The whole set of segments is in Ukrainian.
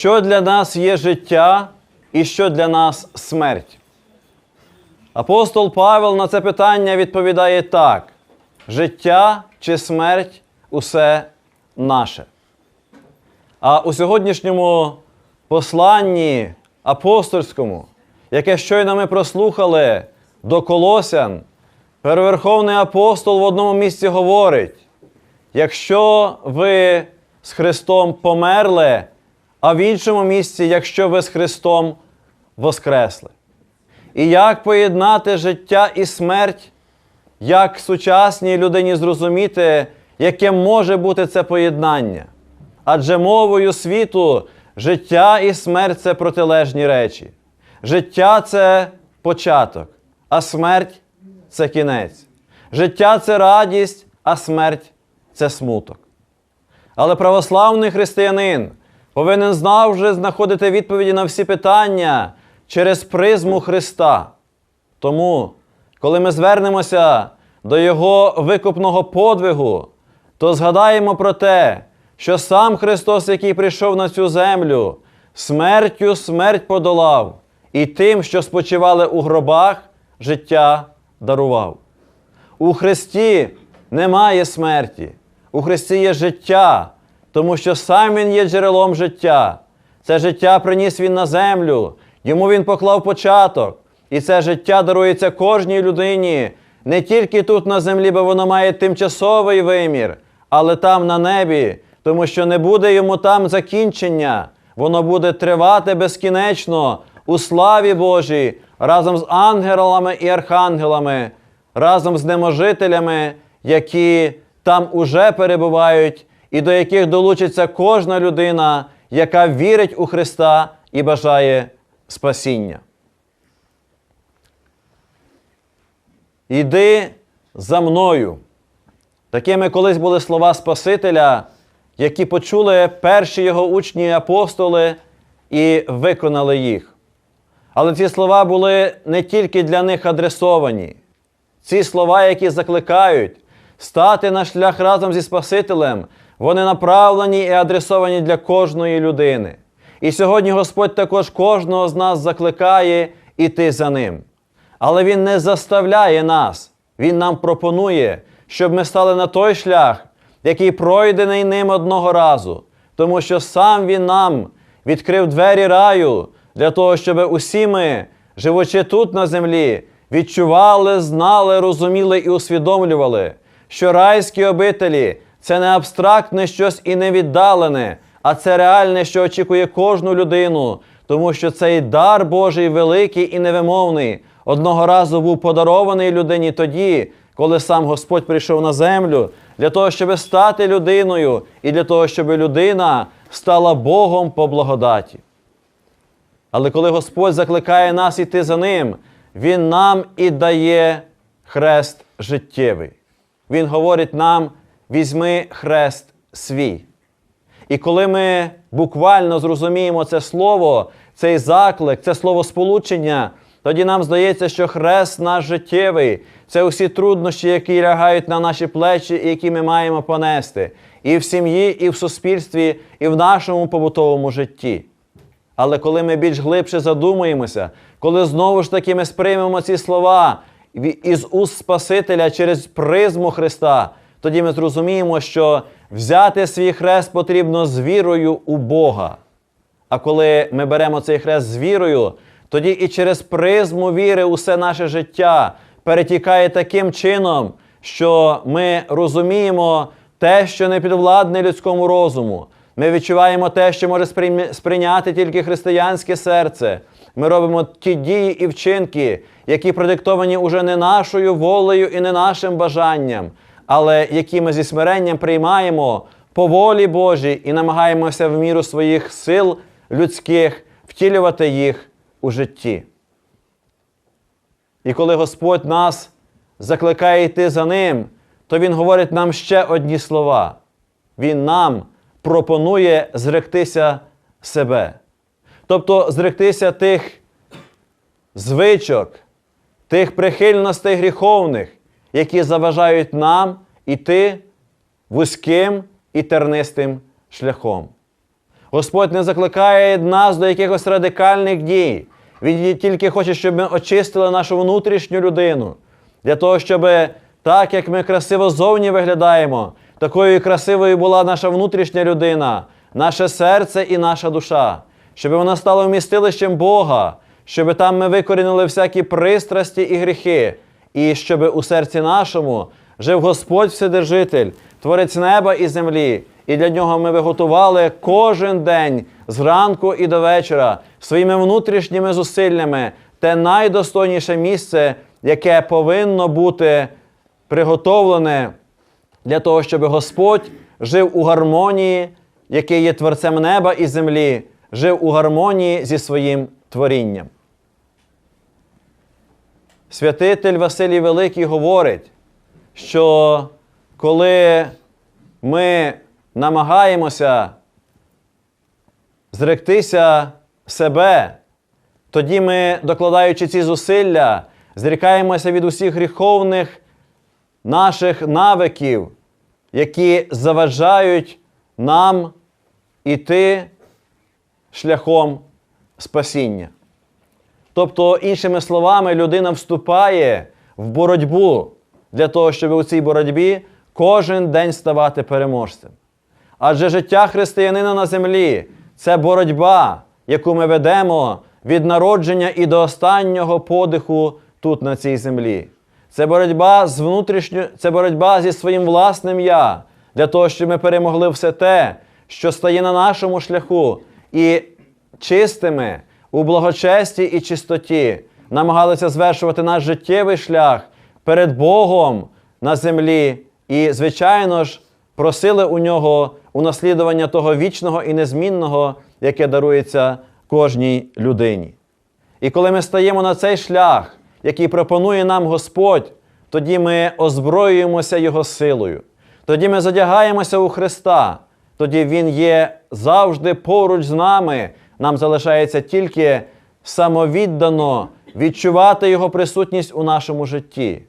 Що для нас є життя і що для нас смерть? Апостол Павел на це питання відповідає так: життя чи смерть усе наше. А у сьогоднішньому посланні апостольському, яке щойно ми прослухали до Колосян, переверховний апостол в одному місці говорить: якщо ви з Христом померли, а в іншому місці, якщо ви з Христом воскресли. І як поєднати життя і смерть, як сучасній людині зрозуміти, яке може бути це поєднання? Адже мовою світу життя і смерть це протилежні речі. Життя це початок, а смерть це кінець. Життя це радість, а смерть це смуток. Але православний християнин повинен завжди знаходити відповіді на всі питання через призму Христа. Тому, коли ми звернемося до Його викупного подвигу, то згадаємо про те, що сам Христос, який прийшов на цю землю, смертю смерть подолав, і тим, що спочивали у гробах, життя дарував. У Христі немає смерті, у Христі є життя, тому що сам Він є джерелом життя. Це життя приніс Він на землю, йому Він поклав початок. І це життя дарується кожній людині, не тільки тут на землі, бо воно має тимчасовий вимір, але там на небі, тому що не буде йому там закінчення, воно буде тривати безкінечно у славі Божій разом з ангелами і архангелами, разом з неможителями, які там уже перебувають, і до яких долучиться кожна людина, яка вірить у Христа і бажає спасіння. Іди за мною. Такими колись були слова Спасителя, які почули перші його учні і апостоли і виконали їх. Але ці слова були не тільки для них адресовані. Ці слова, які закликають стати на шлях разом зі Спасителем, вони направлені і адресовані для кожної людини. І сьогодні Господь також кожного з нас закликає іти за ним. Але Він не заставляє нас, Він нам пропонує, щоб ми стали на той шлях, який пройдений ним одного разу, тому що сам Він нам відкрив двері раю для того, щоб усі ми, живучи тут на землі, відчували, знали, розуміли і усвідомлювали, що райські обителі це не абстрактне щось і не віддалене, а це реальне, що очікує кожну людину, тому що цей дар Божий великий і невимовний одного разу був подарований людині тоді, коли сам Господь прийшов на землю, для того, щоб стати людиною, і для того, щоб людина стала Богом по благодаті. Але коли Господь закликає нас іти за Ним, Він нам і дає хрест життєвий. Він говорить нам: візьми хрест свій. І коли ми буквально зрозуміємо це слово, цей заклик, це слово сполучення, тоді нам здається, що хрест наш життєвий це усі труднощі, які лягають на наші плечі, і які ми маємо понести і в сім'ї, і в суспільстві, і в нашому побутовому житті. Але коли ми більш глибше задумуємося, коли знову ж таки ми сприймемо ці слова із уст Спасителя через призму Христа, тоді ми зрозуміємо, що взяти свій хрест потрібно з вірою у Бога. А коли ми беремо цей хрест з вірою, тоді і через призму віри усе наше життя перетікає таким чином, що ми розуміємо те, що не підвладне людському розуму. Ми відчуваємо те, що може сприйняти тільки християнське серце. Ми робимо ті дії і вчинки, які продиктовані уже не нашою волею і не нашим бажанням, але які ми зі смиренням приймаємо по волі Божій і намагаємося в міру своїх сил людських втілювати їх у житті. І коли Господь нас закликає йти за Ним, то Він говорить нам ще одні слова. Він нам пропонує зректися себе. Тобто зректися тих звичок, тих прихильностей гріховних, які заважають нам іти вузьким і тернистим шляхом. Господь не закликає нас до якихось радикальних дій. Він тільки хоче, щоб ми очистили нашу внутрішню людину. Для того, щоб так, як ми красиво зовні виглядаємо, такою красивою була наша внутрішня людина, наше серце і наша душа, щоб вона стала вмістилищем Бога, щоб там ми викорінили всякі пристрасті і гріхи, і щоб у серці нашому жив Господь Вседержитель, Творець неба і землі, і для нього ми виготували кожен день зранку і до вечора своїми внутрішніми зусиллями те найдостойніше місце, яке повинно бути приготовлене для того, щоб Господь жив у гармонії, який є творцем неба і землі, жив у гармонії зі своїм творінням. Святитель Василій Великий говорить, що коли ми намагаємося зректися себе, тоді ми, докладаючи ці зусилля, зрікаємося від усіх гріховних наших навиків, які заважають нам іти шляхом спасіння. Тобто, іншими словами, людина вступає в боротьбу для того, щоб у цій боротьбі кожен день ставати переможцем. Адже життя християнина на землі це боротьба, яку ми ведемо від народження і до останнього подиху тут на цій землі. Це боротьба з внутрішньо, це боротьба зі своїм власним я, для того, щоб ми перемогли все те, що стає на нашому шляху, і чистими у благочесті і чистоті намагалися звершувати наш життєвий шлях перед Богом на землі, і, звичайно ж, просили у нього унаслідування того вічного і незмінного, яке дарується кожній людині. І коли ми стаємо на цей шлях, який пропонує нам Господь, тоді ми озброюємося Його силою. Тоді ми задягаємося у Христа, тоді Він є завжди поруч з нами. Нам залишається тільки самовіддано відчувати Його присутність у нашому житті.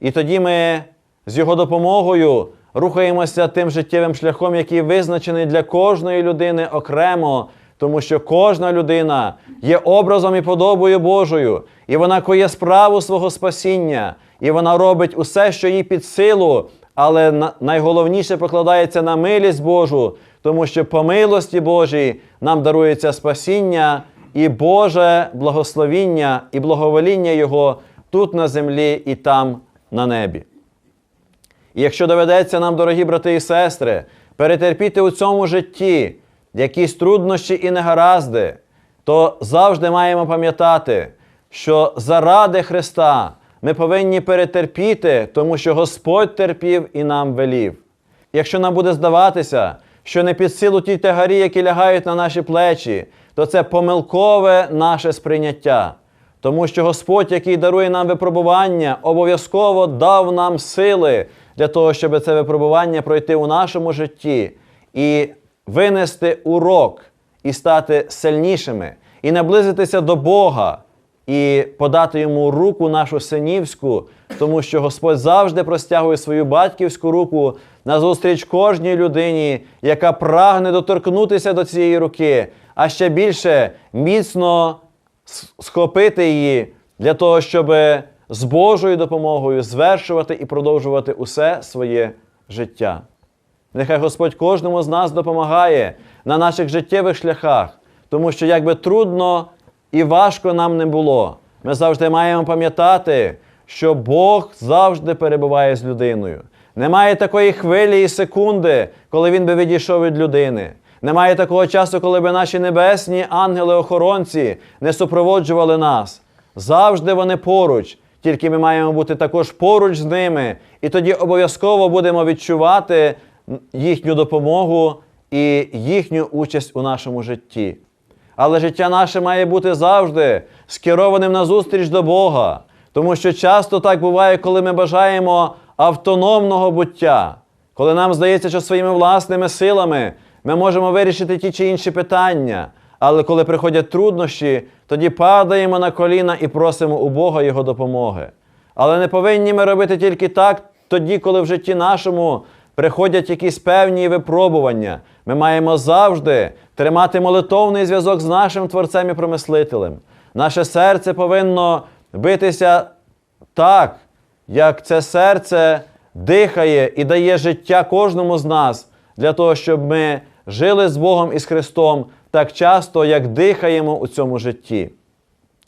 І тоді ми з Його допомогою рухаємося тим життєвим шляхом, який визначений для кожної людини окремо, тому що кожна людина є образом і подобою Божою, і вона коє справу свого спасіння, і вона робить усе, що їй під силу, але найголовніше покладається на милість Божу, тому що по милості Божій нам дарується спасіння і Боже благословіння і благовоління Його тут на землі і там на небі. І якщо доведеться нам, дорогі брати і сестри, перетерпіти у цьому житті якісь труднощі і негаразди, то завжди маємо пам'ятати, що заради Христа ми повинні перетерпіти, тому що Господь терпів і нам велів. Якщо нам буде здаватися, що не під силу ті тягарі, які лягають на наші плечі, то це помилкове наше сприйняття. Тому що Господь, який дарує нам випробування, обов'язково дав нам сили для того, щоб це випробування пройти у нашому житті і винести урок, і стати сильнішими, і наблизитися до Бога, і подати йому руку нашу синівську, тому що Господь завжди простягує свою батьківську руку назустріч кожній людині, яка прагне доторкнутися до цієї руки, а ще більше міцно схопити її для того, щоб з Божою допомогою звершувати і продовжувати усе своє життя. Нехай Господь кожному з нас допомагає на наших життєвих шляхах, тому що як би трудно і важко нам не було, ми завжди маємо пам'ятати, що Бог завжди перебуває з людиною. Немає такої хвилі і секунди, коли він би відійшов від людини. Немає такого часу, коли би наші небесні ангели-охоронці не супроводжували нас. Завжди вони поруч, тільки ми маємо бути також поруч з ними, і тоді обов'язково будемо відчувати їхню допомогу і їхню участь у нашому житті. Але життя наше має бути завжди скерованим на зустріч до Бога, тому що часто так буває, коли ми бажаємо автономного буття, коли нам здається, що своїми власними силами ми можемо вирішити ті чи інші питання. Але коли приходять труднощі, тоді падаємо на коліна і просимо у Бога Його допомоги. Але не повинні ми робити тільки так, тоді, коли в житті нашому приходять якісь певні випробування, ми маємо завжди тримати молитовний зв'язок з нашим Творцем і промислителем. Наше серце повинно битися так, як це серце дихає і дає життя кожному з нас для того, щоб ми жили з Богом і з Христом так часто, як дихаємо у цьому житті.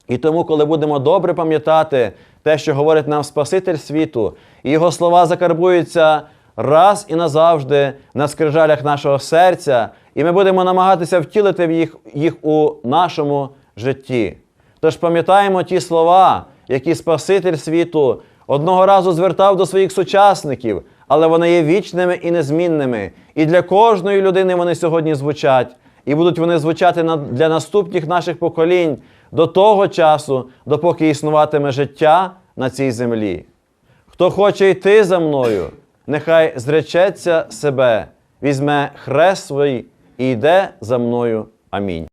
І тому, коли будемо добре пам'ятати те, що говорить нам Спаситель світу, і його слова закарбуються раз і назавжди на скрижалях нашого серця, і ми будемо намагатися втілити їх, їх у нашому житті. Тож пам'ятаємо ті слова, які Спаситель світу одного разу звертав до своїх сучасників, але вони є вічними і незмінними. І для кожної людини вони сьогодні звучать, і будуть вони звучати для наступних наших поколінь до того часу, допоки існуватиме життя на цій землі. Хто хоче йти за мною, нехай зречеться себе, візьме хрест свій і йде за мною. Амінь.